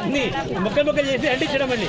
అన్ని ముక్క ముక్క చేసి అంటించడం మళ్ళీ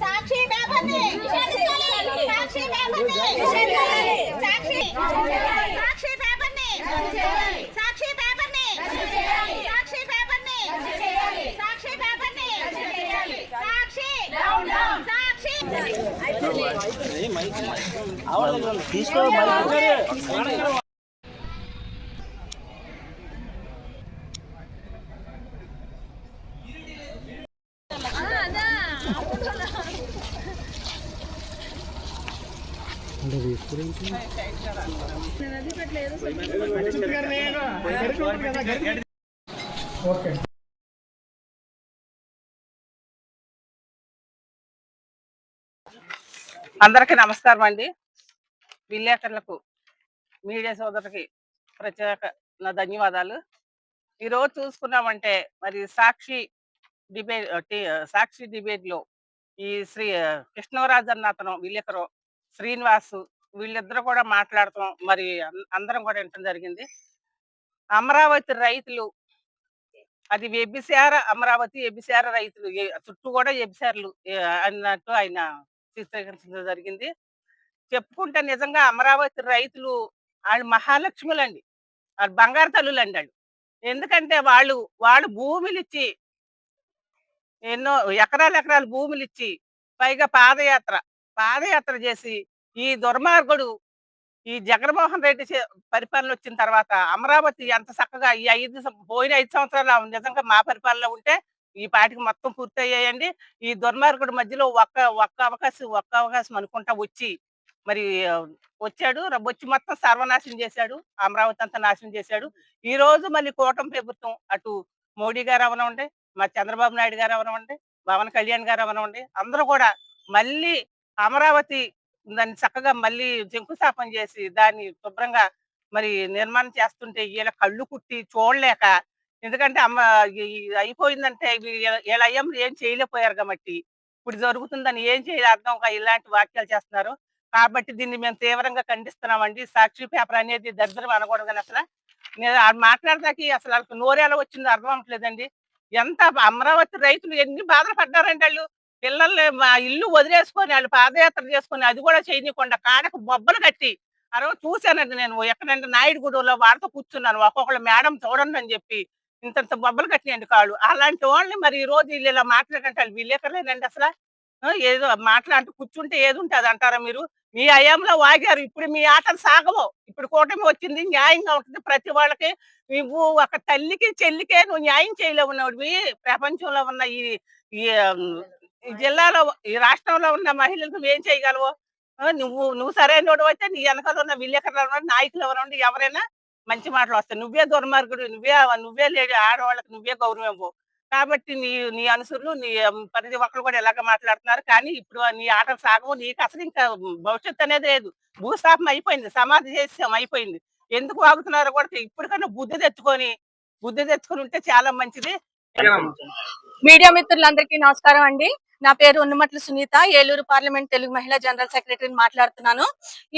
వదిలేయండి వదిలేయండి సాక్షి పేపర్ని సాక్షి సాక్షి సాక్షి పేపర్ని సాక్షి పేపర్ని సాక్షి పేపర్ని సాక్షి పేపర్ని సాక్షి సాక్షి ఓకే అందరికీ నమస్కారం అండి. విలేకరులకు మీడియా సోదరులకి ప్రత్యేక నా ధన్యవాదాలు. ఈరోజు చూసుకున్నామంటే మరి సాక్షి డిబేట్ సాక్షి డిబేట్లో ఈ శ్రీ కృష్ణరాజు అన్న అతను విలేకరు శ్రీనివాసు వీళ్ళిద్దరు కూడా మాట్లాడతాం. మరి అందరం కూడా వినటం జరిగింది. అమరావతి రైతులు అది వ్యభిచార అమరావతి వ్యభిచార రైతులు చుట్టూ కూడా వ్యభిచారులు అన్నట్టు ఆయన చిత్రీకరించడం జరిగింది. చెప్పుకుంటే నిజంగా అమరావతి రైతులు వాళ్ళు మహాలక్ష్ములండి. వాళ్ళు బంగారు తల్లులండి వాళ్ళు ఎందుకంటే వాళ్ళు వాళ్ళు భూములు ఇచ్చి ఎన్నో ఎకరాలు ఎకరాలు భూములు ఇచ్చి పైగా పాదయాత్ర పాదయాత్ర చేసి ఈ దుర్మార్గుడు ఈ జగన్మోహన్ రెడ్డి చే- పరిపాలన వచ్చిన తర్వాత అమరావతి ఎంత చక్కగా ఈ ఐదు పోయిన ఐదు సంవత్సరాలు నిజంగా మా పరిపాలన ఉంటే ఈ పాటికి మొత్తం పూర్తి అయ్యాయండి ఈ దుర్మార్గుడు మధ్యలో ఒక్క ఒక్క అవకాశం ఒక్క అవకాశం అనుకుంటా వచ్చి మరి వచ్చాడు. వచ్చి మొత్తం సర్వనాశనం చేశాడు. అమరావతి అంతా నాశనం చేశాడు. ఈ రోజు మళ్ళీ కూటమి ప్రభుత్వం అటు మోడీ గారు అవనండి మా చంద్రబాబు నాయుడు గారు అవనండి పవన్ కళ్యాణ్ గారు అవనండి అందరూ కూడా మళ్ళీ అమరావతి దాన్ని చక్కగా మళ్ళీ శంకుస్థాపన చేసి దాన్ని శుభ్రంగా మరి నిర్మాణం చేస్తుంటే వీళ్ళ కళ్ళు కుట్టి చూడలేక ఎందుకంటే అమ్మ అయిపోయిందంటే వీళ్ళ- వీళ్ళ అయ్యమ్మలు ఏం చేయలేకపోయారు కాబట్టి ఇప్పుడు జరుగుతుందని ఏం చేయాలి అర్థం కాక ఇలాంటి వాక్యాలు చేస్తున్నారు. కాబట్టి దీన్ని మేము తీవ్రంగా ఖండిస్తున్నామండి. సాక్షి పేపర్ అనేది దరిద్రం అనకూడదు కానీ అసలు నేను ఆ మాట్లాడదాకి అసలు వాళ్ళకి నోరేలా వచ్చిందో అర్థం అవ్వట్లేదండి. ఎంత అమరావతి రైతులు ఎన్ని బాధలు పడ్డారండి వాళ్ళు. పిల్లల్ని మా ఇల్లు వదిలేసుకొని వాళ్ళు పాదయాత్ర చేసుకొని అది కూడా చేయకుండా కాడకు బొబ్బలు కట్టి ఆ రోజు చూశానండి నేను ఎక్కడంటే నాయుడుగూడలో వాడితో కూర్చున్నాను. ఒక్కొక్కళ్ళు మేడం చూడండి అని చెప్పి ఇంతంత బొబ్బలు కట్టినండి కాళ్ళు. అలాంటి వాళ్ళని మరి ఈ రోజు వీళ్ళు ఇలా మాట్లాడంటే వాళ్ళు విలేకరులేనండి అసలు? ఏదో మాట్లాడుతూ కూర్చుంటే ఏది ఉంటుంది అంటారా మీరు? మీ అయంలో వాగారు. ఇప్పుడు మీ ఆటలు సాగవు. ఇప్పుడు కూటమి వచ్చింది న్యాయంగా ఉంటుంది ప్రతి వాళ్ళకి. నువ్వు ఒక తల్లికి చెల్లికే నువ్వు న్యాయం చేయలేవు. ఉన్నవి ప్రపంచంలో ఉన్న ఈ ఈ జిల్లాలో ఈ రాష్ట్రంలో ఉన్న మహిళలకు ఏం చేయగలవు? నువ్వు నువ్వు సరైన అయితే నీ వెనకాల ఉన్న విలేకరులు నాయకులు ఎవరండి ఎవరైనా మంచి మాటలు వస్తాయి. నువ్వే దుర్మార్గుడు నువ్వే నువ్వే లేడు ఆడవాళ్ళకి నువ్వే గౌరవం ఇవ్వవు. కాబట్టి నీ నీ అనుసరులు నీ ప్రతి ఒక్కరు కూడా ఇలాగ మాట్లాడుతున్నారు. కానీ ఇప్పుడు నీ ఆటలు సాగవు నీకు అసలు ఇంకా భవిష్యత్తు అనేది లేదు. భూస్థాపం అయిపోయింది సమాధి చేసాం అయిపోయింది. ఎందుకు వాగుతున్నారో కూడా ఇప్పటికన్నా బుద్ధి తెచ్చుకొని బుద్ధి తెచ్చుకొని ఉంటే చాలా మంచిది. మీడియా మిత్రులందరికీ నమస్కారం అండి. నా పేరు ఉన్నమట్ల సునీత ఏలూరు పార్లమెంట్ తెలుగు మహిళా జనరల్ సెక్రటరీని మాట్లాడుతున్నాను.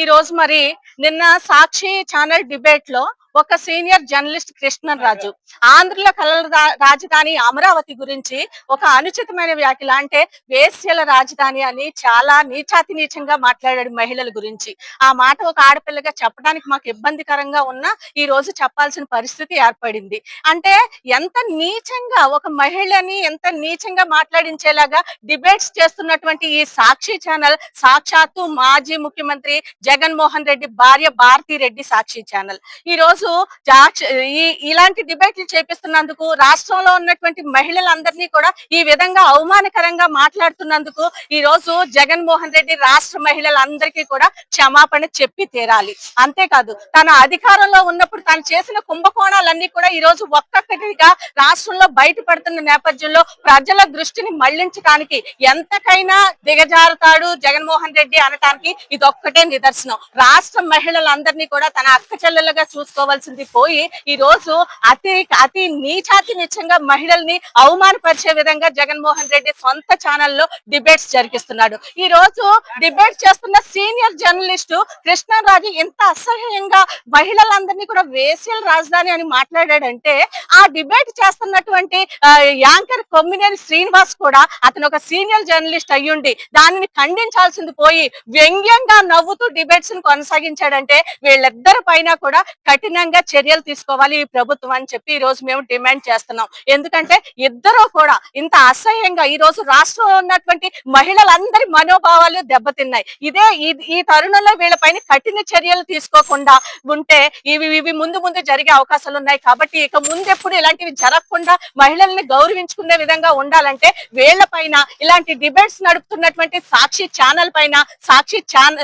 ఈ రోజు మరి నిన్న సాక్షి ఛానల్ డిబేట్లో ఒక సీనియర్ జర్నలిస్ట్ కృష్ణన్ రాజు. ఆంధ్రలో కళల రా- రాజధాని అమరావతి గురించి ఒక అనుచితమైన వ్యాఖ్యలు. అంటే వేశ్యల రాజధాని అని చాలా నీచాతి నీచంగా మాట్లాడాడు మహిళల గురించి. ఆ మాట ఒక ఆడపిల్లగా చెప్పడానికి మాకు ఇబ్బందికరంగా ఉన్న ఈ రోజు చెప్పాల్సిన పరిస్థితి ఏర్పడింది. అంటే ఎంత నీచంగా ఒక మహిళని ఎంత నీచంగా మాట్లాడించేలాగా డిబేట్స్ చేస్తున్నటువంటి ఈ సాక్షి ఛానల్ సాక్షాత్తు మాజీ ముఖ్యమంత్రి జగన్మోహన్ రెడ్డి భార్య భారతీ రెడ్డి సాక్షి ఛానల్. ఈ రోజు జాక్ష- ఇలాంటి డిబేట్లు చేపిస్తున్నందుకు రాష్ట్రంలో ఉన్నటువంటి మహిళలందరినీ కూడా ఈ విధంగా అవమానకరంగా మాట్లాడుతున్నందుకు ఈ రోజు జగన్మోహన్ రెడ్డి రాష్ట్ర మహిళలందరికీ కూడా క్షమాపణ చెప్పి తీరాలి. అంతేకాదు తన అధికారంలో ఉన్నప్పుడు తను చేసిన కుంభకోణాలన్నీ కూడా ఈ రోజు ఒక్కొక్కటిగా రాష్ట్రంలో బయటపడుతున్న నేపథ్యంలో ప్రజల దృష్టిని మళ్ళించడానికి ఎంతకైనా దిగజారుతాడు జగన్మోహన్ రెడ్డి అనటానికి ఇదొక్కటే నిదర్శనం. రాష్ట్ర మహిళలందరినీ కూడా తన అక్క చెల్లెలుగా చూసుకోవాల్సింది పోయి ఈ రోజు అతి అతి నీచాతి నిచ్చంగా మహిళల్ని అవమానపరిచే విధంగా జగన్మోహన్ రెడ్డి సొంత ఛానల్లో డిబేట్స్ జరిపిస్తున్నాడు ఈ రోజు డిబేట్ చేస్తున్న సీనియర్ జర్నలిస్టు కృష్ణరాజు ఎంత అసహ్యంగా మహిళలందరినీ కూడా వేసియల్ రాజధాని అని మాట్లాడాడంటే ఆ డిబేట్ చేస్తున్నటువంటి యాంకర్ కొమ్మినేని శ్రీనివాస్ కూడా అతను ఒక సీనియర్ జర్నలిస్ట్ అయ్యుండి దానిని ఖండించాల్సింది పోయి వ్యంగ్యంగా నవ్వుతూ డిబేట్స్ను కొనసాగించాడంటే వీళ్ళిద్దరి పైన కూడా కఠినంగా చర్యలు తీసుకోవాలి ఈ ప్రభుత్వం అని చెప్పి ఈ రోజు మేము డిమాండ్ చేస్తున్నాం. ఎందుకంటే ఇద్దరు కూడా ఇంత అసహ్యంగా ఈ రోజు రాష్ట్రంలో ఉన్నటువంటి మహిళలందరి మనోభావాలు దెబ్బతిన్నాయి. ఇదే ఈ- తరుణంలో వీళ్ళపైన కఠిన చర్యలు తీసుకోకుండా ఉంటే ఇవి ఇవి ముందు ముందు జరిగే అవకాశాలు ఉన్నాయి కాబట్టి ఇక ముందెప్పుడు ఇలాంటివి జరగకుండా మహిళల్ని గౌరవించుకునే విధంగా ఉండాలంటే వీళ్ళ పైన ఇలాంటి డిబేట్స్ నడుపుతున్నటువంటి సాక్షి ఛానల్ పైన సాక్షి ఛాన్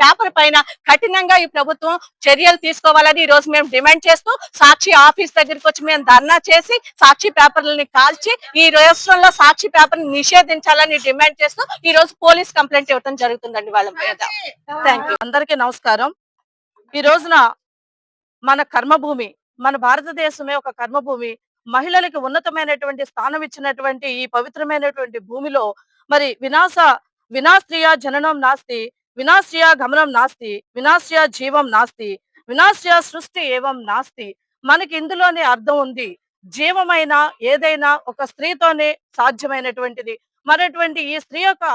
పేపర్ పైన కఠినంగా ఈ ప్రభుత్వం చర్యలు తీసుకోవాలని ఈ రోజు మేము డిమాండ్ చేస్తూ సాక్షి ఆఫీస్ దగ్గరికి వచ్చి మేము ధర్నా చేసి సాక్షి పేపర్లని కాల్చి ఈ రాష్ట్రంలో సాక్షి పేపర్ నిషేధించాలని డిమాండ్ చేస్తూ ఈ రోజు పోలీస్ కంప్లైంట్ ఇవ్వడం జరుగుతుందండి వాళ్ళ మీద. థ్యాంక్ యూ అందరికీ నమస్కారం. ఈ రోజున మన కర్మభూమి మన భారతదేశమే ఒక కర్మభూమి. మహిళలకు ఉన్నతమైనటువంటి స్థానం ఇచ్చినటువంటి ఈ పవిత్రమైనటువంటి భూమిలో మరి వినాశ వినాశ్రియ జననం నాస్తి వినాశ్రియ గమనం నాస్తి వినాశ్రియ జీవం నాస్తి వినాశ్య సృష్టి ఏవం నాస్తి? మనకి ఇందులోనే అర్థం ఉంది. జీవమైన ఏదైనా ఒక స్త్రీతోనే సాధ్యమైనటువంటిది. మరటువంటి ఈ స్త్రీ యొక్క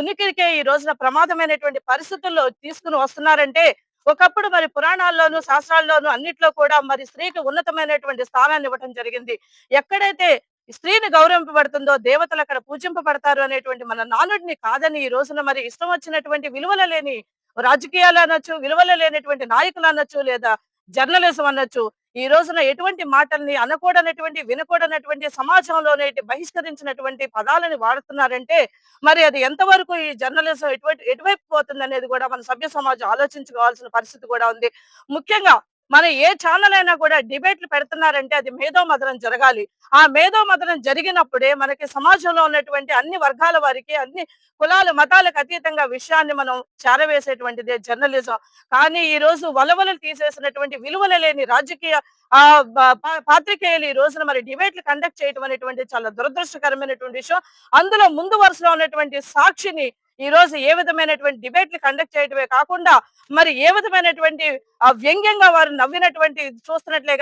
ఉనికికే ఈ రోజున ప్రమాదమైనటువంటి పరిస్థితుల్లో తీసుకుని వస్తున్నారంటే ఒకప్పుడు మరి పురాణాల్లోనూ శాస్త్రాల్లోనూ అన్నిట్లో కూడా మరి స్త్రీకి ఉన్నతమైనటువంటి స్థానాన్ని ఇవ్వడం జరిగింది. ఎక్కడైతే స్త్రీని గౌరవింపబడుతుందో దేవతలు అక్కడ పూజింపబడతారు అనేటువంటి మన నానుడిని కాదని ఈ రోజున మరి ఇష్టం వచ్చినటువంటి విలువల లేని రాజకీయాలు అనొచ్చు విలువలు లేనటువంటి నాయకులు అనొచ్చు లేదా జర్నలిజం అనొచ్చు ఈ రోజున ఎటువంటి మాటల్ని అనకూడనటువంటి వినకూడనటువంటి సమాజంలోనే బహిష్కరించినటువంటి పదాలని వాడుతున్నారంటే మరి అది ఎంతవరకు ఈ జర్నలిజం ఎటువంటి ఎటువైపు పోతుంది అనేది కూడా మన సభ్య సమాజం ఆలోచించుకోవాల్సిన పరిస్థితి కూడా ఉంది. ముఖ్యంగా మన ఏ ఛానల్ అయినా కూడా డిబేట్లు పెడుతున్నారంటే అది మేధో మదనం జరగాలి. ఆ మేధో మదనం జరిగినప్పుడే మనకి సమాజంలో ఉన్నటువంటి అన్ని వర్గాల వారికి అన్ని కులాలు మతాలకు అతీతంగా విషయాన్ని మనం చేరవేసేటువంటిదే జర్నలిజం. కానీ ఈ రోజు వలవలు తీసేసినటువంటి విలువలు లేని రాజకీయ ఆ పా- పాత్రికేయులు ఈ రోజున మరి డిబేట్లు కండక్ట్ చేయడం అనేటువంటి చాలా దురదృష్టకరమైనటువంటి విషయం. అందులో ముందు వరుసలో ఉన్నటువంటి సాక్షిని ఈ రోజు ఏ విధమైనటువంటి డిబేట్లు కండక్ట్ చేయడమే కాకుండా మరి ఏ విధమైనటువంటి ఆ వ్యంగ్యంగా వారు నవ్వినటువంటి చూస్తున్నట్లే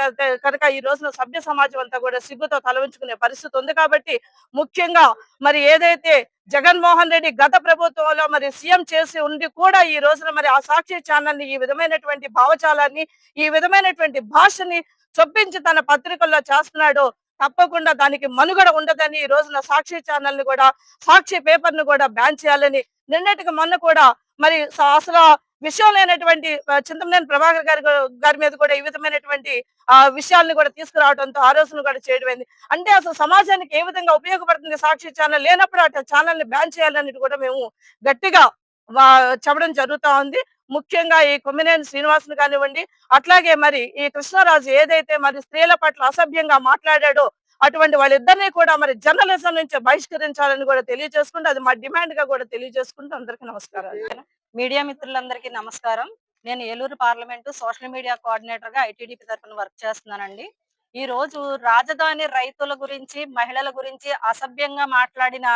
కనుక ఈ రోజున సభ్య సమాజం అంతా కూడా సిగ్గుతో తలవించుకునే పరిస్థితి ఉంది కాబట్టి ముఖ్యంగా మరి ఏదైతే జగన్మోహన్ రెడ్డి గత ప్రభుత్వంలో మరి సీఎం చేసి ఉండి కూడా ఈ రోజున మరి ఆ సాక్షి ఛానల్ని ఈ విధమైనటువంటి భావజాలాన్ని ఈ విధమైనటువంటి భాషని చొప్పించి తన పత్రికల్లో చేస్తున్నాడు. తప్పకుండా దానికి మనుగడ ఉండదని ఈ రోజున సాక్షి ఛానల్ని కూడా సాక్షి పేపర్ని కూడా బ్యాన్ చేయాలని నిన్నటికి మొన్న కూడా మరి అసలు విషయం లేనటువంటి చింతమనేని ప్రభాకర్ గారి గారి మీద కూడా ఈ విధమైనటువంటి ఆ కూడా తీసుకురావడంతో ఆ రోజును కూడా చేయడమైంది అంటే అసలు సమాజానికి ఏ విధంగా ఉపయోగపడుతుంది సాక్షి ఛానల్ లేనప్పుడు అటు ఛానల్ని బ్యాన్ చేయాలని కూడా మేము గట్టిగా చెప్పడం జరుగుతా ఉంది. ముఖ్యంగా ఈ కొమ్మినేని శ్రీనివాసుని కానివ్వండి అట్లాగే మరి ఈ కృష్ణరాజు ఏదైతే మరి స్త్రీల పట్ల అసభ్యంగా మాట్లాడాడో అటువంటి వాళ్ళిద్దరినీ కూడా మరి జర్నలిజం నుంచి బహిష్కరించాలని కూడా తెలియజేసుకుంటూ అది మా డిమాండ్గా కూడా తెలియజేసుకుంటూ అందరికీ నమస్కారం మీడియా మిత్రులందరికీ నమస్కారం. నేను ఏలూరు పార్లమెంటు సోషల్ మీడియా కోఆర్డినేటర్గా ఐటీడీపీ తరఫున వర్క్ చేస్తున్నానండి. ఈ రోజు రాజధాని రైతుల గురించి మహిళల గురించి అసభ్యంగా మాట్లాడిన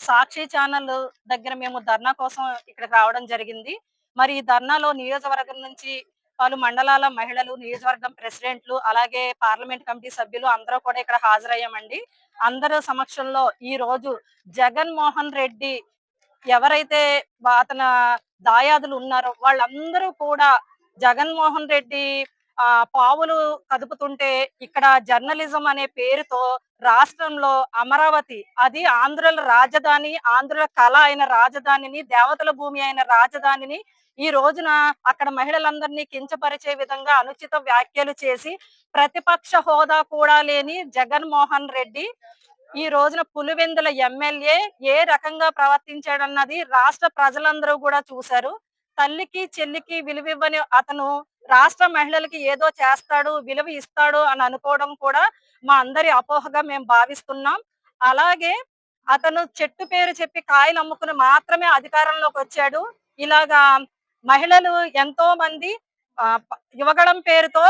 సాక్షి ఛానల్ దగ్గర మేము ధర్నా కోసం ఇక్కడికి రావడం జరిగింది. మరి ఈ ధర్నాలో నియోజకవర్గం నుంచి పలు మండలాల మహిళలు నియోజకవర్గం ప్రెసిడెంట్లు అలాగే పార్లమెంట్ కమిటీ సభ్యులు అందరూ కూడా ఇక్కడ హాజరయ్యామండి. అందరూ సమక్షంలో ఈ రోజు జగన్మోహన్ రెడ్డి ఎవరైతే అతన దాయాదులు ఉన్నారో వాళ్ళందరూ కూడా జగన్మోహన్ రెడ్డి ఆ పావులు కదుపుతుంటే ఇక్కడ జర్నలిజం అనే పేరుతో రాష్ట్రంలో అమరావతి అది ఆంధ్రుల రాజధాని ఆంధ్రుల కళ అయిన రాజధానిని దేవతల భూమి అయిన రాజధానిని ఈ రోజున అక్కడ మహిళలందరినీ కించపరిచే విధంగా అనుచిత వ్యాఖ్యలు చేసి ప్రతిపక్ష హోదా కూడా లేని జగన్మోహన్ రెడ్డి ఈ రోజున పులివెందుల ఎమ్మెల్యే ఏ రకంగా ప్రవర్తించాడన్నది రాష్ట్ర ప్రజలందరూ కూడా చూశారు. తల్లికి చెల్లికి విలువివ్వని అతను రాష్ట్ర మహిళలకి ఏదో చేస్తాడు విలువ ఇస్తాడు అని అనుకోవడం కూడా మా అందరి అపోహగా మేము భావిస్తున్నాం. అలాగే అతను చెట్టు పేరు చెప్పి కాయలు అమ్ముకుని మాత్రమే అధికారంలోకి వచ్చాడు. ఇలాగా మహిళలు ఎంతో మంది ఆ, పేరుతో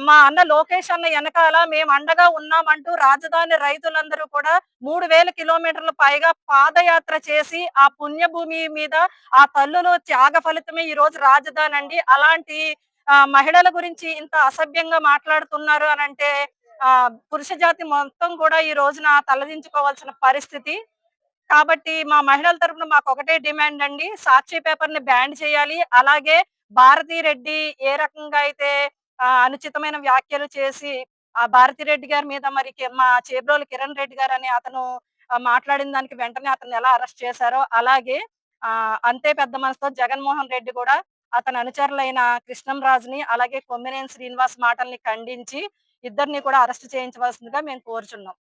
మా అన్న లోకేష్ అన్న వెనకాల మేము అండగా ఉన్నామంటూ రాజధాని రైతులందరూ కూడా మూడు వేల కిలోమీటర్ల పైగా పాదయాత్ర చేసి ఆ పుణ్యభూమి మీద ఆ తల్లులు త్యాగ ఫలితమే ఈ రోజు రాజధాని అండి. అలాంటి మహిళల గురించి ఇంత అసభ్యంగా మాట్లాడుతున్నారు అని అంటే ఆ పురుష జాతి మొత్తం కూడా ఈ రోజున తలదించుకోవాల్సిన పరిస్థితి. కాబట్టి మా మహిళల తరపున మాకు ఒకటే డిమాండ్ అండి. సాక్షి పేపర్ని బ్యాన్ చేయాలి. అలాగే భారతీ రెడ్డి ఏ రకంగా అయితే అనుచితమైన వ్యాఖ్యలు చేసి ఆ భారతీ రెడ్డి గారి మీద మరి మా చేబ్రోలు కిరణ్ రెడ్డి గారు అని అతను మాట్లాడిన దానికి వెంటనే అతను ఎలా అరెస్ట్ చేశారో అలాగే ఆ అంతే పెద్ద మనసుతో జగన్మోహన్ రెడ్డి కూడా అతని అనుచరులైన కృష్ణం రాజుని అలాగే కొమ్మినేని శ్రీనివాస్ మాటల్ని ఖండించి ఇద్దరిని కూడా అరెస్ట్ చేయించవలసిందిగా మేము కోరుచున్నాం.